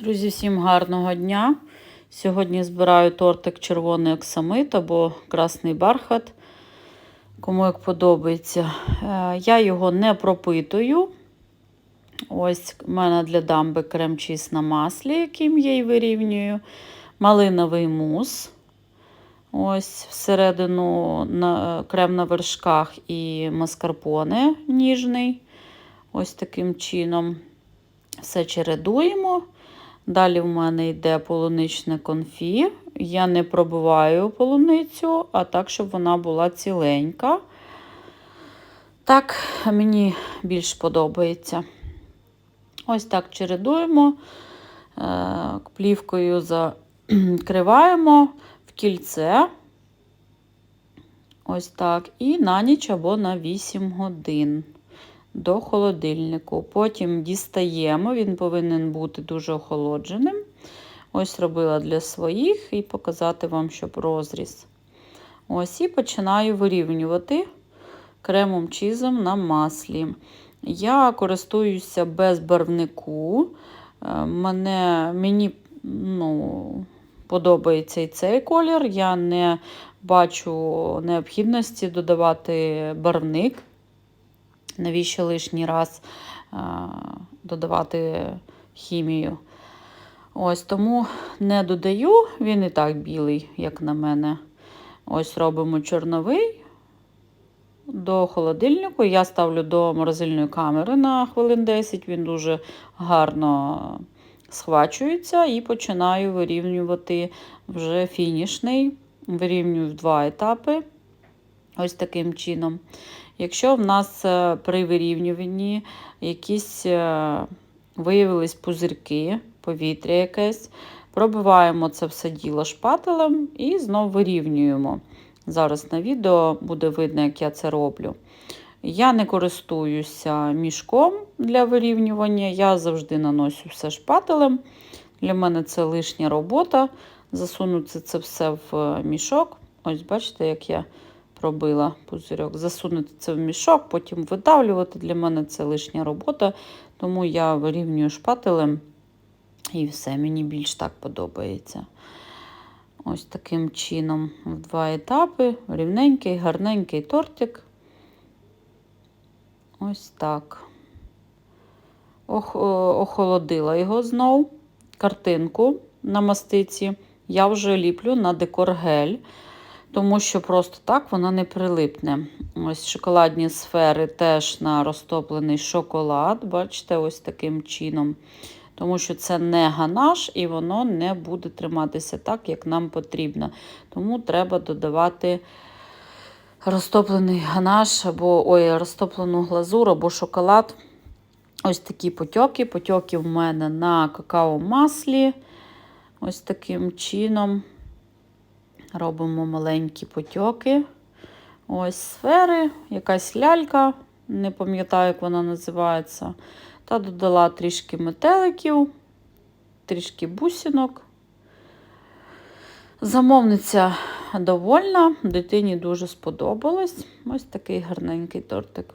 Друзі, всім гарного дня! Сьогодні збираю тортик червоний оксамит або красний бархат, кому як подобається. Е, Я його не пропитую. Ось у мене для дамби крем-чіз на маслі, яким я й вирівнюю. Малиновий мус. Ось всередину на, крем на вершках і маскарпоне ніжний. Ось таким чином. Все чередуємо. Далі в мене йде полуничне конфі. Я не пробиваю полуницю, а так, щоб вона була ціленька. Так, мені більш подобається. Ось так чередуємо, е, плівкою закриваємо в кільце. Ось так. І на ніч або на 8 годин до холодильнику. Потім дістаємо, він повинен бути дуже охолодженим. Ось робила для своїх і показати вам, щоб розріз. Ось і починаю вирівнювати кремом чізом на маслі. Я користуюся без барвнику. Мене, Мені ну, подобається і цей колір. Я не бачу необхідності додавати барвник навіщо лишній раз а, додавати хімію. Ось тому не додаю, він і так білий, як на мене. Ось робимо чорновий до холодильнику. Я ставлю до морозильної камери на хвилин 10, він дуже гарно схвачується і починаю вирівнювати вже фінішний. Вирівнюю в два етапи. Ось таким чином. Якщо в нас е, при вирівнюванні якісь е, виявились пузирки, повітря якесь, пробиваємо це все діло шпателем і знову вирівнюємо. Зараз на відео буде видно, як я це роблю. Я не користуюся мішком для вирівнювання, я завжди наношу все шпателем. Для мене це лишня робота. Засунути це все в мішок. Ось, бачите, як я пробила пузирьок, засунути це в мішок, потім видавлювати. Для мене це лишня робота, тому я вирівнюю шпателем і все, мені більш так подобається. Ось таким чином в два етапи. Рівненький, гарненький тортик. Ось так. Ох, охолодила його знов, картинку на мастиці. Я вже ліплю на декор гель тому що просто так вона не прилипне. Ось шоколадні сфери теж на розтоплений шоколад, бачите, ось таким чином. Тому що це не ганаш і воно не буде триматися так, як нам потрібно. Тому треба додавати розтоплений ганаш, або ой, розтоплену глазур або шоколад. Ось такі потьоки. Потьоки в мене на какао-маслі. Ось таким чином. Робимо маленькі потьоки. Ось сфери, якась лялька, не пам'ятаю, як вона називається. Та додала трішки метеликів, трішки бусинок. Замовниця довольна, дитині дуже сподобалось. Ось такий гарненький тортик